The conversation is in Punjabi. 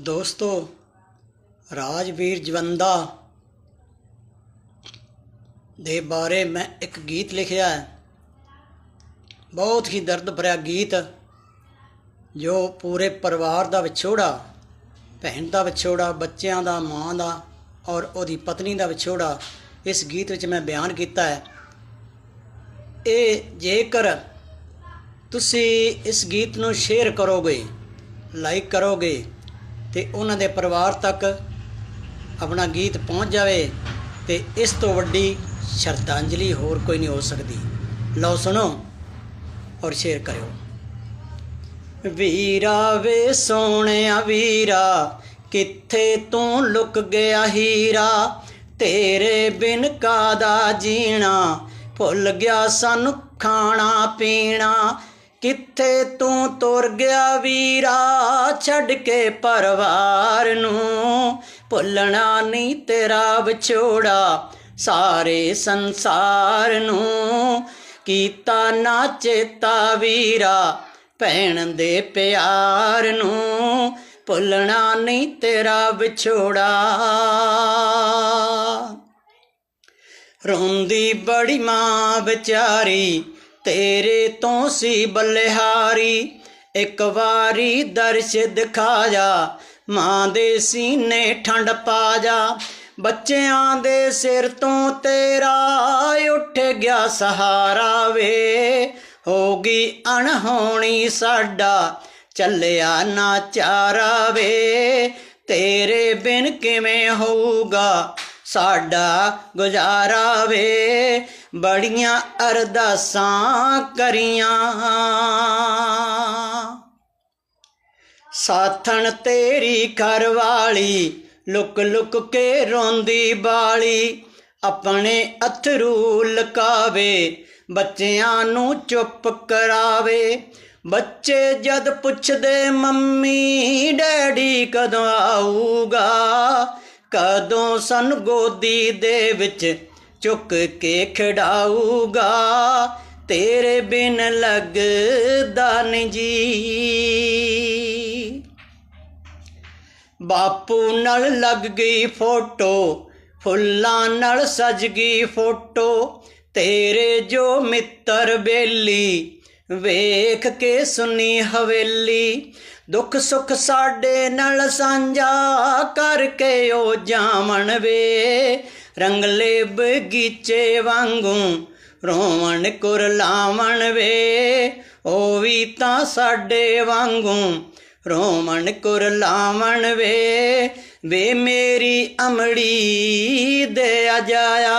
ਦੋਸਤੋ, ਰਾਜਵੀਰ ਜਵੰਦਾ ਦੇ ਬਾਰੇ ਮੈਂ ਇੱਕ ਗੀਤ ਲਿਖਿਆ ਹੈ। ਬਹੁਤ ਹੀ ਦਰਦ ਭਰਿਆ ਗੀਤ, ਜੋ ਪੂਰੇ ਪਰਿਵਾਰ ਦਾ ਵਿਛੋੜਾ, ਭੈਣ ਦਾ ਵਿਛੋੜਾ, ਬੱਚਿਆਂ ਦਾ, ਮਾਂ ਦਾ ਔਰ ਉਹਦੀ ਪਤਨੀ ਦਾ ਵਿਛੋੜਾ, ਇਸ ਗੀਤ ਵਿੱਚ ਮੈਂ ਬਿਆਨ ਕੀਤਾ ਹੈ। ਇਹ ਜੇਕਰ ਤੁਸੀਂ ਇਸ ਗੀਤ ਨੂੰ ਸ਼ੇਅਰ ਕਰੋਗੇ, ਲਾਈਕ ਕਰੋਗੇ ਤੇ ਉਹਨਾਂ ਦੇ ਪਰਿਵਾਰ ਤੱਕ ਆਪਣਾ ਗੀਤ ਪਹੁੰਚ ਜਾਵੇ ਤੇ ਇਸ ਤੋਂ ਵੱਡੀ ਸ਼ਰਧਾਂਜਲੀ ਹੋਰ ਕੋਈ ਨਹੀਂ ਹੋ ਸਕਦੀ। ਲਓ ਸੁਣੋ ਔਰ ਸ਼ੇਅਰ ਕਰਿਓ। ਵੀਰਾ ਵੇ ਸੋਹਣਿਆ ਵੀਰਾ, ਕਿੱਥੇ ਤੂੰ ਲੁਕ ਗਿਆ ਹੀਰਾ? ਤੇਰੇ ਬਿਨ ਕਾਦਾ ਜੀਣਾ? ਭੁੱਲ ਗਿਆ ਸਾਨੂੰ ਖਾਣਾ ਪੀਣਾ। ਕਿੱਥੇ ਤੂੰ ਤੁਰ ਗਿਆ ਵੀਰਾ? ਛੱਡ ਕੇ ਪਰਿਵਾਰ ਨੂੰ। ਭੁੱਲਣਾ ਨਹੀਂ ਤੇਰਾ ਵਿਛੋੜਾ, ਸਾਰੇ ਸੰਸਾਰ ਨੂੰ। ਕੀਤਾ ਨਾ ਚੇਤਾ ਵੀਰਾ, ਭੈਣ ਦੇ ਪਿਆਰ ਨੂੰ। ਭੁੱਲਣਾ ਨਹੀਂ ਤੇਰਾ ਵਿਛੋੜਾ। ਰੋਂਦੀ ਬੜੀ ਮਾਂ ਵਿਚਾਰੀ ਤੇਰੇ ਤੋਂ ਸੀ ਬਲਿਹਾਰੀ, ਇੱਕ ਵਾਰੀ ਦਰਸ਼ ਦਿਖਾ ਜਾ ਮਾਂ ਦੇ ਸੀਨੇ ਠੰਡ ਪਾ ਜਾ। ਬੱਚਿਆਂ ਦੇ ਸਿਰ ਤੋਂ ਤੇਰਾ ਉੱਠ ਗਿਆ ਸਹਾਰਾ ਵੇ। ਹੋਗੀ ਅਣਹੋਣੀ ਸਾਡਾ, ਚੱਲਿਆ ਨਾ ਚਾਰਾ ਵੇ। ਤੇਰੇ ਬਿਨ ਕਿਵੇਂ ਹੋਊਗਾ? ਸਾਡਾ ਗੁਜ਼ਾਰਾ ਵੇ। ਬੜੀਆਂ ਅਰਦਾਸਾਂ ਕਰੀਆਂ। ਸਾਥਣ ਤੇਰੀ ਘਰ ਵਾਲੀ, ਲੁਕ ਲੁਕ ਕੇ ਰੋਂਦੀ ਬਾਲੀ। ਆਪਣੇ ਅਥਰੂ ਲਕਾਵੇ, ਬੱਚਿਆਂ ਨੂੰ ਚੁੱਪ ਕਰਾਵੇ। ਬੱਚੇ ਜਦ ਪੁੱਛਦੇ, ਮੰਮੀ ਡੈਡੀ ਕਦੋਂ ਆਊਗਾ? ਕਦੋਂ ਸਨ ਗੋਦੀ ਦੇ ਵਿੱਚ ਚੁੱਕ ਕੇ ਖਿਡਾਊਗਾ? ਤੇਰੇ ਬਿਨ ਲੱਗਦਾ ਨਹੀਂ ਜੀ। ਬਾਪੂ ਨਾਲ ਲੱਗ ਗਈ ਫੋਟੋ, ਫੁੱਲਾਂ ਨਾਲ ਸਜ ਗਈ ਫੋਟੋ। ਤੇਰੇ ਜੋ ਮਿੱਤਰ ਬੇਲੀ, ਵੇਖ ਕੇ ਸੁਨੀ ਹਵੇਲੀ। ਦੁੱਖ ਸੁੱਖ ਸਾਡੇ ਨਾਲ ਸਾਂਝਾ ਕਰਕੇ ਉਹ ਜਾਵਣ ਵੇ। ਰੰਗਲੇ ਬਗੀਚੇ ਵਾਂਗੂ ਰੋਵਣ ਕੁਰਲਾਵਣ ਵੇ। ਉਹ ਵੀ ਤਾਂ ਸਾਡੇ ਵਾਂਗੂ ਰੋਮਣ ਕੁਰਲਾਵਣ ਵੇ। ਵੇ ਮੇਰੀ ਅਮੜੀ ਦੇ ਅਜਾਇਆ।